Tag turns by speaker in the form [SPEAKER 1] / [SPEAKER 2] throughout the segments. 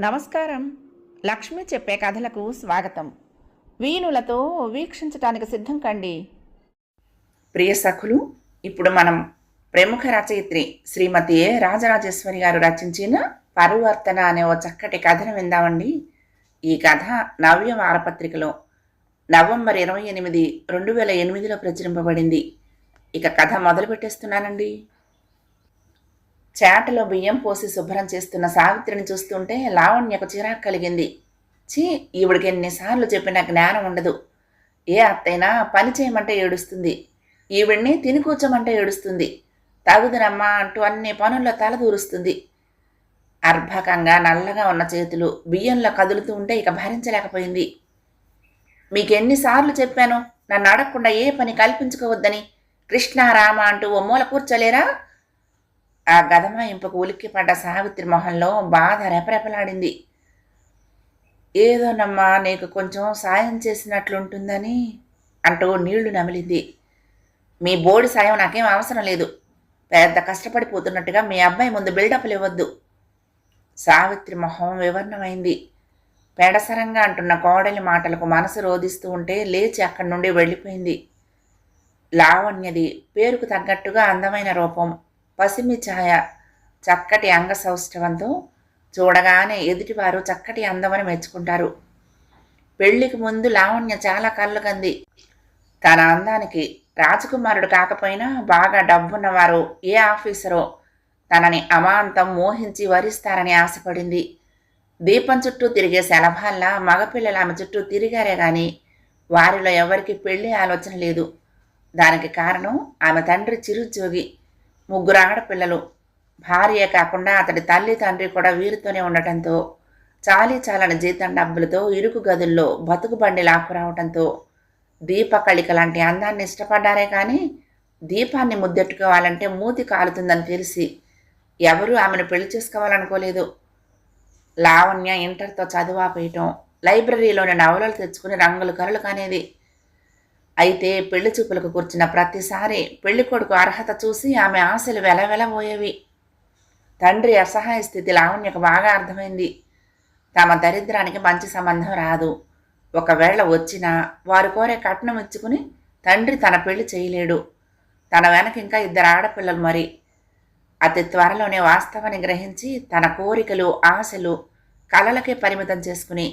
[SPEAKER 1] నమస్కారం. లక్ష్మి చెప్పే కథలకు స్వాగతం. వీణులతో వీక్షించటానికి సిద్ధం కండి.
[SPEAKER 2] ప్రియ సఖులు ఇప్పుడు మనం ప్రముఖ రచయిత్రి శ్రీమతి ఏ. రాజరాజేశ్వరి గారు రచించిన పరివర్తన అనే ఓ చక్కటి కథను విందామండి. ఈ కథ నవ్య వారపత్రికలో నవంబర్ ఇరవై ఎనిమిది రెండు వేల ఎనిమిదిలో ప్రచురింపబడింది. ఇక కథ మొదలు పెట్టేస్తున్నానండి చేటలో బియ్యం పోసి శుభ్రం చేస్తున్న సావిత్రిని చూస్తుంటే లావణ్యకు చిరాకు కలిగింది. ఛీ ఈవిడికి ఎన్నిసార్లు చెప్పిన జ్ఞానం ఉండదు. ఏ అత్తైనా పని చేయమంటే ఏడుస్తుంది. ఈవిడ్ని తిని కూర్చోమంటే ఏడుస్తుంది. తగుదునమ్మా అంటూ అన్ని పనుల్లో తల దూరుస్తుంది. అర్భకంగా నల్లగా ఉన్న చేతులు బియ్యంలో కదులుతూ ఉంటే ఇక భరించలేకపోయింది. మీకెన్నిసార్లు చెప్పాను నన్ను అడగకుండా ఏ పని కల్పించుకోవద్దని. కృష్ణారామ అంటూ ఓ మూల కూర్చోలేరా? ఆ గదమాయింపుకు ఉలిక్కిపడ్డ సావిత్రి మొహంలో బాధ రెపరెపలాడింది. ఏదోనమ్మా నీకు కొంచెం సాయం చేసినట్లుంటుందని అంటూ నీళ్ళు నమిలింది. మీ బోడి సాయం నాకేం అవసరం లేదు. పెద్ద కష్టపడిపోతున్నట్టుగా మీ అబ్బాయి ముందు బిల్డప్లు ఇవ్వద్దు. సావిత్రి మొహం వివర్ణమైంది. పెడసరంగా అంటున్న కోడలి మాటలకు మనసు రోధిస్తూ ఉంటే లేచి అక్కడి నుండి వెళ్ళిపోయింది. లావణ్యది పేరుకు తగ్గట్టుగా అందమైన రూపం. పసిమి ఛాయ చక్కటి అంగ సౌష్ఠవంతో చూడగానే ఎదుటివారు చక్కటి అందమని మెచ్చుకుంటారు. పెళ్ళికి ముందు లావణ్య చాలా కళ్ళు కంది. తన అందానికి రాజకుమారుడు కాకపోయినా బాగా డబ్బున్నవారు ఏ ఆఫీసరో తనని అమాంతం మోహించి వరిస్తారని ఆశపడింది. దీపం చుట్టూ తిరిగే శలభాల్లా మగపిల్లలు ఆమె చుట్టూ తిరిగారే గాని వారిలో ఎవరికి పెళ్ళి ఆలోచన లేదు. దానికి కారణం ఆమె తండ్రి చిరుద్యోగి ముగ్గురు ఆడపిల్లలు. భార్య కాకుండా అతడి తల్లి తండ్రి కూడా వీరితోనే ఉండటంతో చాలీ చాలని జీతం డబ్బులతో ఇరుకు గదుల్లో బతుకు బండి లాక్కురావటంతో దీపకళిక లాంటి అందాన్ని ఇష్టపడ్డారే కానీ దీపాన్ని ముద్దెట్టుకోవాలంటే మూతి కాలుతుందని తెలిసి ఎవరూ ఆమెను పెళ్ళి చేసుకోవాలనుకోలేదు. లావణ్య ఇంటర్తో చదువు ఆపేయటం లైబ్రరీలోని నవలలు తెచ్చుకుని రంగులు కలలు కానేది అయితే పెళ్ళి చూపులకు కూర్చున్న ప్రతిసారి పెళ్ళి కొడుకు అర్హత చూసి ఆమె ఆశలు వెలవెలబోయేవి. తండ్రి అసహాయ స్థితి లావణ్యకు బాగా అర్థమైంది. తమ దరిద్రానికి మంచి సంబంధం రాదు. ఒకవేళ వచ్చినా వారు కోరే కట్నం ఇచ్చుకుని తండ్రి తన పెళ్ళి చేయలేడు. తన వెనక ఇంకా ఇద్దరు ఆడపిల్లలు మరి. అతి త్వరలోనే వాస్తవాన్ని గ్రహించి తన కోరికలు ఆశలు కలలకే పరిమితం చేసుకుని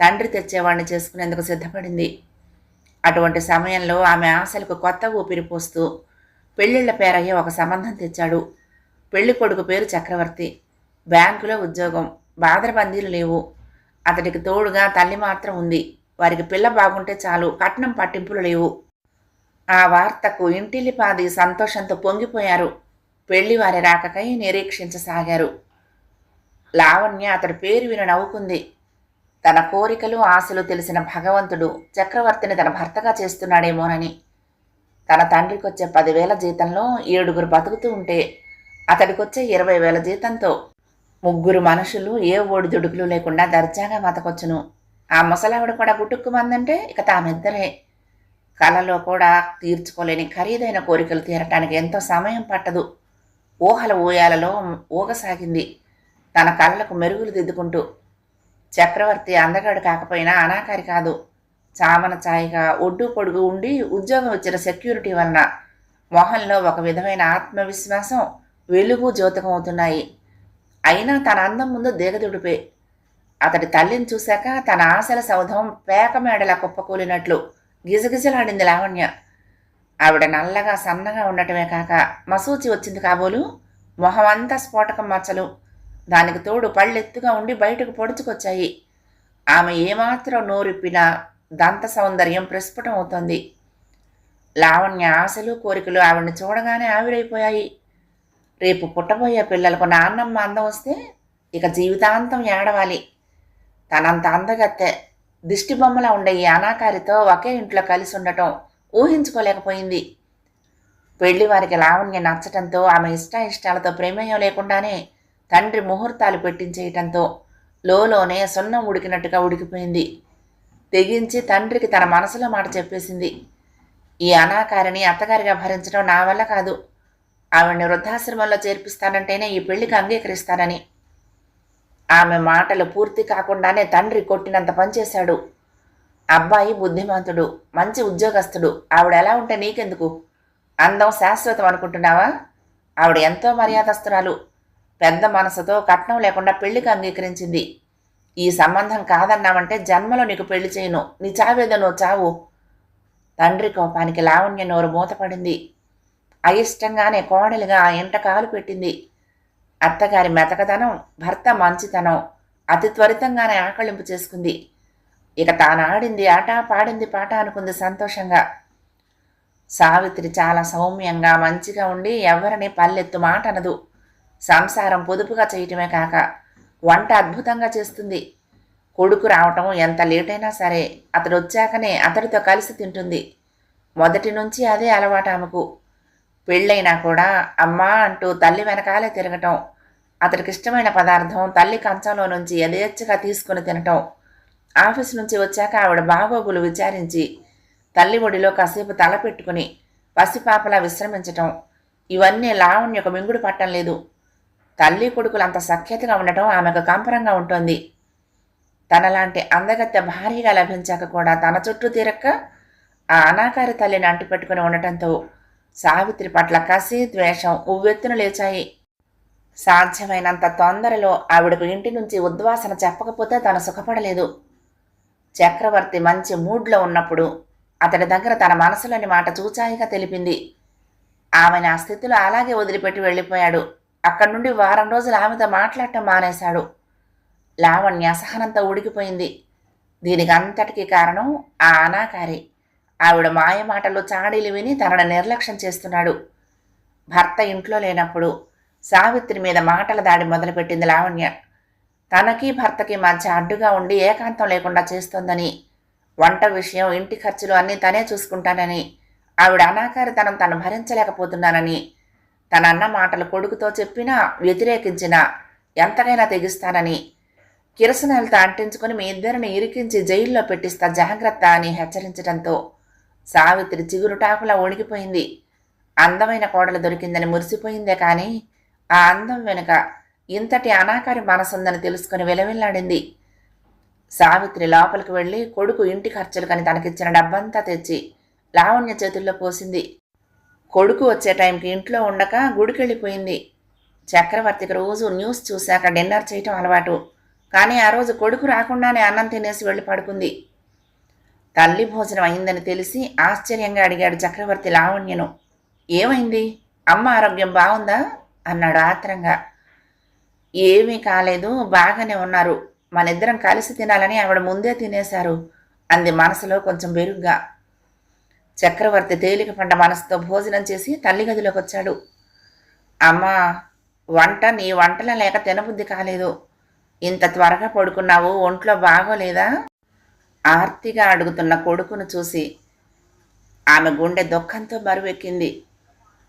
[SPEAKER 2] తండ్రి తెచ్చేవాడిని చేసుకునేందుకు సిద్ధపడింది. అటువంటి సమయంలో ఆమె ఆశలకు కొత్త ఊపిరి పోస్తూ పెళ్ళిళ్ళ పేరయ్య ఒక సంబంధం తెచ్చాడు. పెళ్ళి కొడుకు పేరు చక్రవర్తి. బ్యాంకులో ఉద్యోగం. బాదరబందీలు లేవు. అతడికి తోడుగా తల్లి మాత్రం ఉంది. వారికి పిల్ల బాగుంటే చాలు. కట్నం పట్టింపులు లేవు. ఆ వార్తకు ఇంటిల్లిపాది సంతోషంతో పొంగిపోయారు. పెళ్ళి వారి రాకకై నిరీక్షించసాగారు. లావణ్య అతడి పేరు విని నవ్వుకుంది. తన కోరికలు ఆశలు తెలిసిన భగవంతుడు చక్రవర్తిని తన భర్తగా చేస్తున్నాడేమోనని. తన తండ్రికొచ్చే పదివేల జీతంలో ఏడుగురు బతుకుతూ ఉంటే అతడికొచ్చే ఇరవై వేల జీతంతో ముగ్గురు మనుషులు ఏ ఒడిదుడుకులు లేకుండా దర్జాగా బతకొచ్చును. ఆ ముసలావిడ కూడా గుట్టుక్కుమందంటే ఇక తామిద్దరే. కలలో కూడా తీర్చుకోలేని ఖరీదైన కోరికలు తీరటానికి ఎంతో సమయం పట్టదు. ఊహల ఊయాలలో ఊగసాగింది. తన కళ్ళకు మెరుగులు దిద్దుకుంటూ చక్రవర్తి అందగాడు కాకపోయినా అనాకారి కాదు. చామన ఛాయిగా ఒడ్డు పొడుగు ఉండి ఉద్యోగం ఇచ్చిన సెక్యూరిటీ వలన మొహంలో ఒక విధమైన ఆత్మవిశ్వాసం వెలుగు జ్యోతకం అవుతున్నాయి. అయినా తన అందం ముందు దిగదుడిపే. అతడి తల్లిని చూశాక తన ఆశల సౌధం పేక మేడలా కుప్పకూలినట్లు గిజగిజలాడింది లావణ్య. ఆవిడ నల్లగా సన్నగా ఉండటమే కాక మసూచి వచ్చింది కాబోలు మొహం అంతా స్ఫోటకం మచ్చలు. దానికి తోడు పళ్ళెత్తుగా ఉండి బయటకు పొడుచుకొచ్చాయి. ఆమె ఏమాత్రం నోరిప్పినా దంత సౌందర్యం ప్రస్ఫుటమవుతోంది. లావణ్య ఆశలు కోరికలు ఆవిడ్ని చూడగానే ఆవిరైపోయాయి. రేపు పుట్టబోయే పిల్లలకు నాన్నమ్మ అందం వస్తే ఇక జీవితాంతం ఏడవాలి. తనంత అందగత్తె దిష్టిబొమ్మలా ఉండే ఈ అనాకారితో ఒకే ఇంట్లో కలిసి ఉండటం ఊహించుకోలేకపోయింది. పెళ్ళి వారికి లావణ్య నచ్చటంతో ఆమె ఇష్టాయిష్టాలతో ఇష్టాలతో లేకుండానే తండ్రి ముహూర్తాలు పెట్టించేయటంతో లోలోనే సున్నం ఉడికినట్టుగా ఉడికిపోయింది. తెగించి తండ్రికి తన మనసులో మాట చెప్పేసింది. ఈ అనాకారిని అత్తగారిగా భరించడం నా వల్ల కాదు. ఆవిడ్ని వృద్ధాశ్రమంలో చేర్పిస్తానంటేనే ఈ పెళ్ళికి అంగీకరిస్తానని. ఆమె మాటలు పూర్తి కాకుండానే తండ్రి కొట్టినంత పనిచేశాడు. అబ్బాయి బుద్ధిమంతుడు మంచి ఉద్యోగస్తుడు. ఆవిడ ఎలా ఉంటే నీకెందుకు? అందం శాశ్వతం అనుకుంటున్నావా? ఆవిడ ఎంతో మర్యాదస్తురాలు. పెద్ద మనసుతో కట్నం లేకుండా పెళ్ళికి అంగీకరించింది. ఈ సంబంధం కాదన్నావంటే జన్మలో నీకు పెళ్ళి చేయను. నీ చావేదో చావు. తండ్రి కోపానికి లావణ్య నోరు మూతపడింది. అయిష్టంగానే కోడలిగా ఆ ఇంట కాలు పెట్టింది. అత్తగారి మెతకదనం భర్త మంచితనం అతి త్వరితంగానే ఆకళింపు చేసుకుంది. ఇక తాను ఆడింది ఆట పాడింది పాట అనుకుంది సంతోషంగా. సావిత్రి చాలా సౌమ్యంగా మంచిగా ఉండి ఎవరిని పల్లెత్తు మాట అనదు. సంసారం పొదుపుగా చేయటమే కాక వంట అద్భుతంగా చేస్తుంది. కొడుకు రావటం ఎంత లేట్ అయినా సరే అతడు వచ్చాకనే అతడితో కలిసి తింటుంది. మొదటి నుంచి అదే అలవాటు ఆమెకు. పెళ్ళైనా కూడా అమ్మా అంటూ తల్లి వెనకాలే తిరగటం అతడికి ఇష్టమైన పదార్థం తల్లి కంచంలో నుంచి యథేచ్ఛగా తీసుకుని తినటం ఆఫీస్ నుంచి వచ్చాక ఆవిడ బాగోగులు విచారించి తల్లి ఒడిలో కాసేపు తల పెట్టుకుని పసిపాపలా విశ్రమించటం ఇవన్నీ లావణ్యకు మింగుడు పట్టం లేదు. తల్లి కొడుకులు అంత సఖ్యతగా ఉండటం ఆమెకు కంపరంగా ఉంటుంది. తనలాంటి అందగత్య భారీగా లభించాక కూడా తన చుట్టూ తీరక్క ఆ అనాకారి తల్లిని అంటిపెట్టుకుని ఉండటంతో సావిత్రి పట్ల కసి ద్వేషం ఉవ్వెత్తున లేచాయి. సాధ్యమైనంత తొందరలో ఆవిడకు ఇంటి నుంచి ఉద్వాసన చెప్పకపోతే తను సుఖపడలేదు. చక్రవర్తి మంచి మూడ్లో ఉన్నప్పుడు అతడి దగ్గర తన మనసులోని మాట చూచాయిగా తెలిపింది. ఆమెను ఆ స్థితిలో అలాగే వదిలిపెట్టి వెళ్ళిపోయాడు. అక్కడి నుండి వారం రోజులు ఆమెతో మాట్లాడటం మానేశాడు. లావణ్య అసహనంతో ఉడికిపోయింది. దీనికి అంతటికీ కారణం ఆ అనాకారి. ఆవిడ మాయ మాటలు చాడీలు విని తనను నిర్లక్ష్యం చేస్తున్నాడు. భర్త ఇంట్లో లేనప్పుడు సావిత్రి మీద మాటల దాడి మొదలుపెట్టింది లావణ్య. తనకి భర్తకి మధ్య అడ్డుగా ఉండి ఏకాంతం లేకుండా చేస్తోందని వంట విషయం ఇంటి ఖర్చులు అన్నీ తనే చూసుకుంటానని ఆవిడ అనాకారితనం తను భరించలేకపోతున్నానని తన అన్న మాటలు కొడుకుతో చెప్పినా వ్యతిరేకించినా ఎంతకైనా తెగిస్తానని. కిరసనాలతో అంటించుకుని మీ ఇద్దరిని ఇరికించి జైల్లో పెట్టిస్తా జాగ్రత్త అని హెచ్చరించడంతో సావిత్రి చిగురుటాకులా ఒణిగిపోయింది అందమైన కోడలు దొరికిందని మురిసిపోయిందే కానీ ఆ అందం వెనుక ఇంతటి అనాకారి మనసుందని తెలుసుకుని విలవిల్లాడింది. సావిత్రి లోపలికి వెళ్ళి కొడుకు ఇంటి ఖర్చులు కని తనకిచ్చిన డబ్బంతా తెచ్చి లావణ్య చేతుల్లో పోసింది. కొడుకు వచ్చే టైంకి ఇంట్లో ఉండక గుడికెళ్ళిపోయింది. చక్రవర్తికి రోజు న్యూస్ చూశాక డిన్నర్ చేయటం అలవాటు. కానీ ఆ రోజు కొడుకు రాకుండానే అన్నం తినేసి వెళ్ళి పడుకుంది. తల్లి భోజనం అయిందని తెలిసి ఆశ్చర్యంగా అడిగాడు చక్రవర్తి లావణ్యను. ఏమైంది? అమ్మ ఆరోగ్యం బాగుందా? అన్నాడు ఆత్రంగా. ఏమీ కాలేదు బాగానే ఉన్నారు. మనిద్దరం కలిసి తినాలని ఆవిడ ముందే తినేశారు. అంది మనసులో కొంచెం బెరుగ్గా. చక్రవర్తి తేలిక మనసుతో భోజనం చేసి తల్లి గదిలోకి వచ్చాడు. అమ్మా వంట నీ వంటల లేక తినబుద్ధి కాలేదు. ఇంత త్వరగా పడుకున్నావు ఒంట్లో బాగోలేదా? ఆర్తిగా అడుగుతున్న కొడుకును చూసి ఆమె గుండె దుఃఖంతో బరువెక్కింది.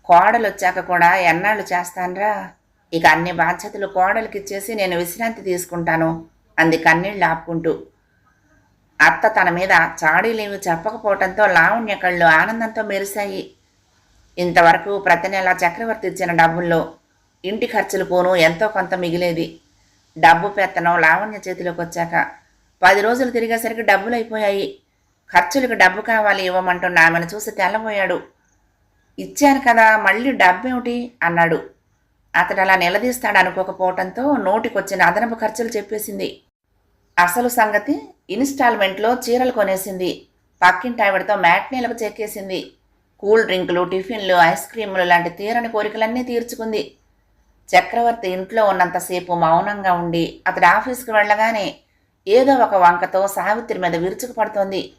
[SPEAKER 2] కోడలు వచ్చాక కూడా ఎన్నాళ్ళు చేస్తాన్రా? ఇక అన్ని బాధ్యతలు కోడలికిచ్చేసి నేను విశ్రాంతి తీసుకుంటాను అంది కన్నీళ్ళు ఆపుకుంటూ. అత్త తన మీద చాడీలేవి చెప్పకపోవటంతో లావణ్య కళ్ళు ఆనందంతో మెరిశాయి. ఇంతవరకు ప్రతి నెల చక్రవర్తి ఇచ్చిన డబ్బుల్లో ఇంటి ఖర్చులు పోను ఎంతో కొంత మిగిలేది. డబ్బు పెత్తనం లావణ్య చేతిలోకి వచ్చాక పది రోజులు తిరిగేసరికి డబ్బులు అయిపోయాయి ఖర్చులకు డబ్బు కావాలి ఇవ్వమంటున్న ఆమెను చూసి తెల్లబోయాడు. ఇచ్చాను కదా మళ్ళీ డబ్బేమిటి? అన్నాడు. అతడు అలా నిలదీస్తాడు అనుకోకపోవటంతో నోటికొచ్చిన అదనపు ఖర్చులు చెప్పేసింది. అసలు సంగతి ఇన్స్టాల్మెంట్లో చీరలు కొనేసింది. పక్కింటి ఆవిడతో మ్యాట్నీలకు చెక్కేసింది. కూల్ డ్రింకులు టిఫిన్లు ఐస్ క్రీములు లాంటి తీరని కోరికలన్నీ తీర్చుకుంది. చక్రవర్తి ఇంట్లో ఉన్నంతసేపు మౌనంగా ఉండి అతడు ఆఫీస్కి వెళ్ళగానే ఏదో ఒక వంకతో సావిత్రి మీద విరుచుకుపడుతోంది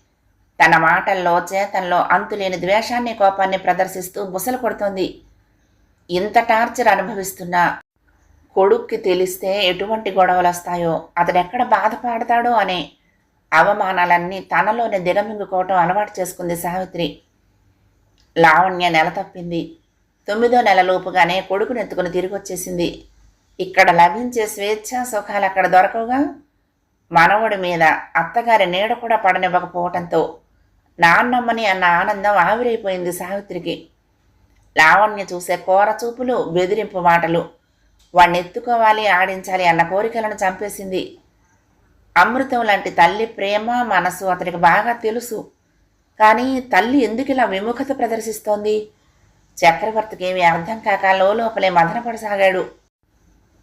[SPEAKER 2] తన మాటల్లో చేతల్లో అంతులేని ద్వేషాన్ని కోపాన్ని ప్రదర్శిస్తూ బుసలు కొడుతోంది. ఇంత టార్చర్ అనుభవిస్తున్నా కొడుక్కి తెలిస్తే ఎటువంటి గొడవలు వస్తాయో అతడెక్కడ బాధపడతాడో అనే అవమానాలన్నీ తనలోనే దిగమింగుకోవటం అలవాటు చేసుకుంది సావిత్రి. లావణ్య నెల తప్పింది. తొమ్మిదో నెలలోపుగానే కొడుకుని ఎత్తుకుని తిరిగి వచ్చేసింది ఇక్కడ లభించే స్వేచ్ఛ సుఖాలు అక్కడ దొరకవుగా? మనవడి మీద అత్తగారి నీడ కూడా పడనివ్వకపోవటంతో నాన్నమ్మని అన్న ఆనందం ఆవిరైపోయింది సావిత్రికి. లావణ్య చూసే కోర చూపులు బెదిరింపు మాటలు. వాణ్ణి ఎత్తుకోవాలి ఆడించాలి అన్న కోరికలను చంపేసింది. అమృతం లాంటి తల్లి ప్రేమ మనసు అతనికి బాగా తెలుసు. కానీ తల్లి ఎందుకు ఇలా విముఖత ప్రదర్శిస్తోంది? చక్రవర్తికి ఏమీ అర్థం కాక లోపలే మదనపడసాగాడు.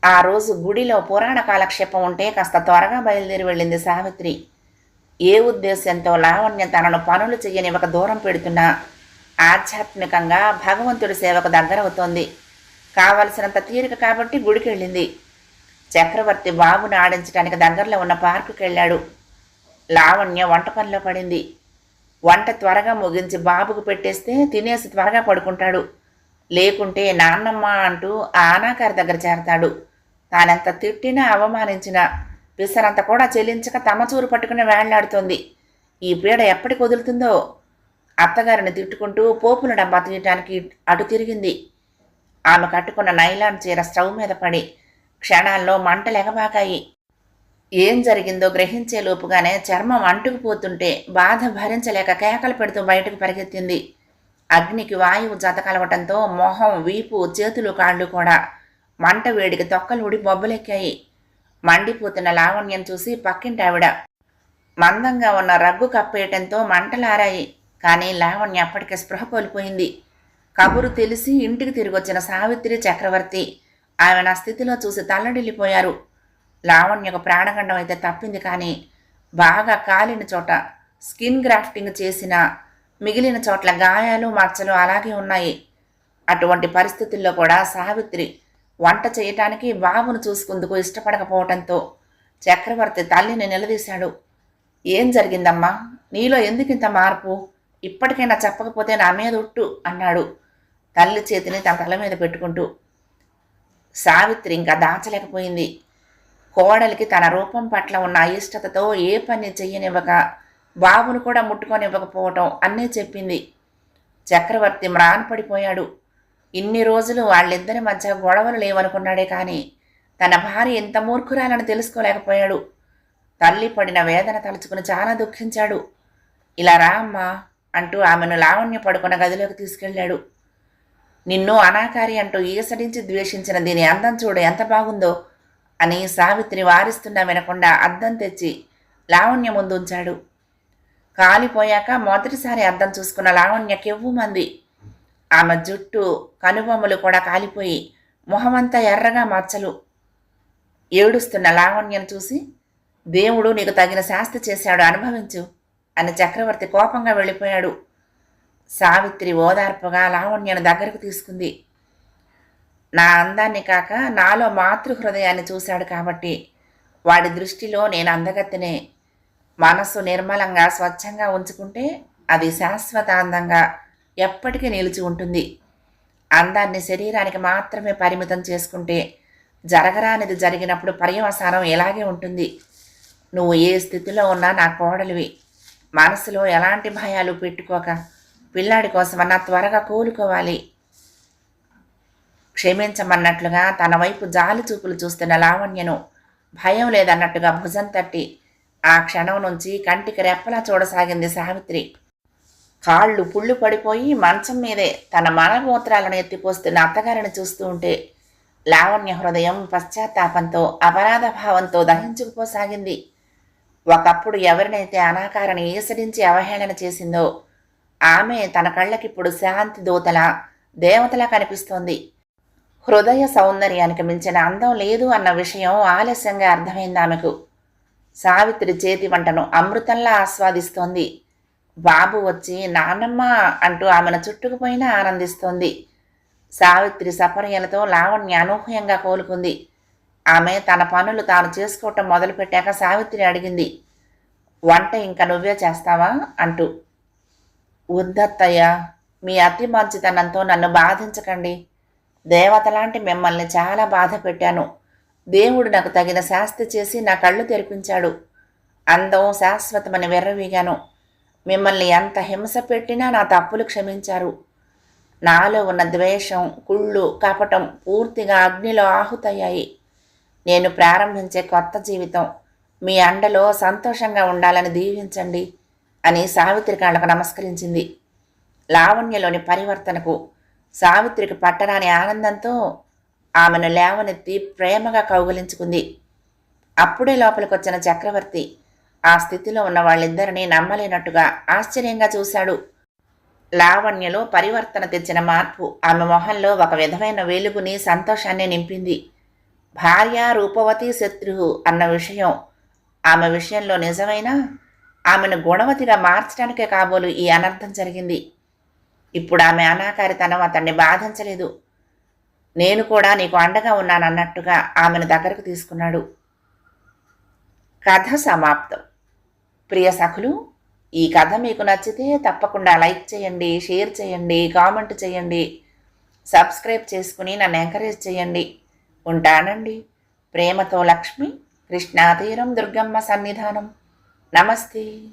[SPEAKER 2] ఆ రోజు గుడిలో పురాణ కాలక్షేపం ఉంటే కాస్త త్వరగా బయలుదేరి వెళ్ళింది సావిత్రి. ఏ ఉద్దేశంతో లావణ్య తనను పనులు చెయ్యనివ్వక దూరం పెడుతున్నా ఆధ్యాత్మికంగా భగవంతుడి సేవకు దగ్గరవుతోంది. కావలసినంత తీరిక కాబట్టి గుడికి వెళ్ళింది చక్రవర్తి బాబును ఆడించడానికి దగ్గరలో ఉన్న పార్కుకి వెళ్ళాడు. లావణ్య వంట పనిలో పడింది. వంట త్వరగా ముగించి బాబుకు పెట్టేస్తే తినేసి త్వరగా పడుకుంటాడు. లేకుంటే నాన్నమ్మ అంటూ ఆనాకారి దగ్గర చేరతాడు. తానెంత తిట్టినా అవమానించినా పిసరంత కూడా చెల్లించక తమ చూరు పట్టుకుని వేళ్ళాడుతోంది. ఈ పీడ ఎప్పటికి వదులుతుందో? అత్తగారిని తిట్టుకుంటూ పోపుల డబ్బా తీయటానికి అటు తిరిగింది. ఆమె కట్టుకున్న నైలాన్ చీర స్టవ్ మీద పడి క్షణాల్లో మంటలెగబాకాయి ఏం జరిగిందో గ్రహించే లోపుగానే చర్మం అంటుకుపోతుంటే బాధ భరించలేక కేకలు పెడుతూ బయటకు పరిగెత్తింది. అగ్నికి వాయువు జత కలవటంతో మొహం వీపు చేతులు కాళ్ళు కూడా. మంట వేడికి తొక్కలుడి బొబ్బలెక్కాయి. మండిపోతున్న లావణ్యం చూసి పక్కింటి ఆవిడ మందంగా ఉన్న రగ్గు కప్పేయటంతో మంటలారాయి. కానీ లావణ్య అప్పటికే స్పృహ కోల్పోయింది. కబురు తెలిసి ఇంటికి తిరిగొచ్చిన సావిత్రి చక్రవర్తి ఆమె నా స్థితిలో చూసి తల్లడిల్లిపోయారు. లావణ్యకు ప్రాణగండం అయితే తప్పింది కానీ బాగా కాలిన చోట స్కిన్ గ్రాఫ్టింగ్ చేసిన మిగిలిన చోట్ల గాయాలు మచ్చలు అలాగే ఉన్నాయి. అటువంటి పరిస్థితుల్లో కూడా సావిత్రి వంట చేయటానికి బాబును చూసుకుందుకు ఇష్టపడకపోవటంతో చక్రవర్తి తల్లిని నిలదీశాడు. ఏం జరిగిందమ్మా? నీలో ఎందుకింత మార్పు? ఇప్పటికైనా చెప్పకపోతే నా మీద ఉట్టు అన్నాడు తల్లి చేతిని తన తల మీద పెట్టుకుంటూ. సావిత్రి ఇంకా దాచలేకపోయింది. కోడలికి తన రూపం పట్ల ఉన్న అయిష్టతతో ఏ పని చెయ్యనివ్వక బాబును కూడా ముట్టుకొనివ్వకపోవటం అన్నీ చెప్పింది. చక్రవర్తి మ్రాన్పడిపోయాడు ఇన్ని రోజులు వాళ్ళిద్దరి మధ్య గొడవలు లేవనుకున్నాడే కానీ తన భార్య ఎంత మూర్ఖురాలని తెలుసుకోలేకపోయాడు. తల్లి పడిన వేదన తలుచుకుని చాలా దుఃఖించాడు. ఇలా రా అమ్మా అంటూ ఆమెను లావణ్య పడుకున్న గదిలోకి తీసుకెళ్ళాడు. నిన్ను అనాకారి అంటూ ఈసడించి ద్వేషించిన దీని అందం చూడు ఎంత బాగుందో అని సావిత్రి వారిస్తున్నా వినకుండా అద్దం తెచ్చి లావణ్య ముందుంచాడు. కాలిపోయాక మొదటిసారి అద్దం చూసుకున్న లావణ్య కెవ్వు మంది. ఆమె జుట్టు కనుబొమ్మలు కూడా కాలిపోయి మొహమంతా ఎర్రగా మచ్చలు. ఏడుస్తున్న లావణ్యను చూసి దేవుడు నీకు తగిన శాస్తి చేశాడు అనుభవించు అని చక్రవర్తి కోపంగా వెళ్ళిపోయాడు. సావిత్రి ఓదార్పుగా లావణ్యను దగ్గరకు తీసుకుంది. నా అందాన్ని కాక నాలో మాతృహృదయాన్ని చూశాడు కాబట్టి వాడి దృష్టిలో నేను అందగత్తెనే. మనస్సు నిర్మలంగా స్వచ్ఛంగా ఉంచుకుంటే అది శాశ్వత అందంగా ఎప్పటికీ నిలిచి ఉంటుంది. అందాన్ని శరీరానికి మాత్రమే పరిమితం చేసుకుంటే జరగరానిది జరిగినప్పుడు పర్యవసానం ఎలాగే ఉంటుంది. నువ్వు ఏ స్థితిలో ఉన్నా నా కోడలివి. మనసులో ఎలాంటి భయాలు పెట్టుకోక పిల్లాడి కోసమన్నా త్వరగా కోలుకోవాలి. క్షమించమన్నట్లుగా తన వైపు జాలి చూపులు చూస్తున్న లావణ్యను భయం లేదన్నట్టుగా భుజం తట్టి ఆ క్షణం నుంచి కంటికి రెప్పలా చూడసాగింది సావిత్రి. కాళ్ళు పుళ్ళు పడిపోయి మంచం మీదే తన మలమూత్రాలను ఎత్తిపోస్తున్న అత్తగారిని చూస్తూ ఉంటే లావణ్య హృదయం పశ్చాత్తాపంతో అపరాధ భావంతో దహించుకుపోసాగింది. ఒకప్పుడు ఎవరినైతే అనాకారని ఈసరించి అవహేళన చేసిందో ఆమె తన కళ్ళకిప్పుడు శాంతి దూతల దేవతలా కనిపిస్తోంది. హృదయ సౌందర్యానికి మించిన అందం లేదు అన్న విషయం ఆలస్యంగా అర్థమైంది ఆమెకు. సావిత్రి చేతి వంటను అమృతంలా ఆస్వాదిస్తోంది. బాబు వచ్చి నాన్నమ్మ అంటూ ఆమెను చుట్టుకుపోయినా ఆనందిస్తోంది. సావిత్రి సపర్యలతో లావణ్య అనూహ్యంగా కోలుకుంది. ఆమె తన పనులు తాను చేసుకోవటం మొదలుపెట్టాక సావిత్రి అడిగింది వంట ఇంకా నువ్వే చేస్తావా? అంటూ. వద్దత్తయ్య. మీ అతి మంచితనంతో నన్ను బాధించకండి. దేవతలాంటి మిమ్మల్ని చాలా బాధ పెట్టాను. దేవుడు నాకు తగిన శాస్తి చేసి నా కళ్ళు తెరిపించాడు. అందం శాశ్వతమని వెర్రవీగాను. మిమ్మల్ని ఎంత హింస పెట్టినా నా తప్పులు క్షమించారు. నాలో ఉన్న ద్వేషం కుళ్ళు కపటం పూర్తిగా అగ్నిలో ఆహుతయ్యాయి. నేను ప్రారంభించే కొత్త జీవితం. మీ అండలో సంతోషంగా ఉండాలని దీవించండి. అని సావిత్రి కాళ్ళకు నమస్కరించింది. లావణ్యలోని పరివర్తనకు సావిత్రికి పట్టరాని ఆనందంతో ఆమెను లేవనెత్తి ప్రేమగా కౌగలించుకుంది. అప్పుడే లోపలికొచ్చిన చక్రవర్తి ఆ స్థితిలో ఉన్న వాళ్ళిద్దరినీ నమ్మలేనట్టుగా ఆశ్చర్యంగా చూశాడు. లావణ్యలో పరివర్తన తెచ్చిన మార్పు ఆమె మొహంలో ఒక విధమైన వెలుగుని సంతోషాన్ని నింపింది. భార్య రూపవతి శత్రువు అన్న విషయం ఆమె విషయంలో నిజమైనా ఆమెను గుణవతిగా మార్చడానికే కాబోలు ఈ అనర్థం జరిగింది. ఇప్పుడు ఆమె అనాకారితనం అతన్ని బాధించలేదు. నేను కూడా నీకు అండగా ఉన్నానన్నట్టుగా ఆమెను దగ్గరకు తీసుకున్నాడు. కథ సమాప్తం. ప్రియ సఖులు ఈ కథ మీకు నచ్చితే తప్పకుండా లైక్ చేయండి షేర్ చేయండి కామెంట్ చేయండి. సబ్స్క్రైబ్ చేసుకుని నన్ను ఎంకరేజ్ చేయండి. ఉంటానండి. ప్రేమతో లక్ష్మి కృష్ణాతీరం దుర్గమ్మ సన్నిధానం. Namaste.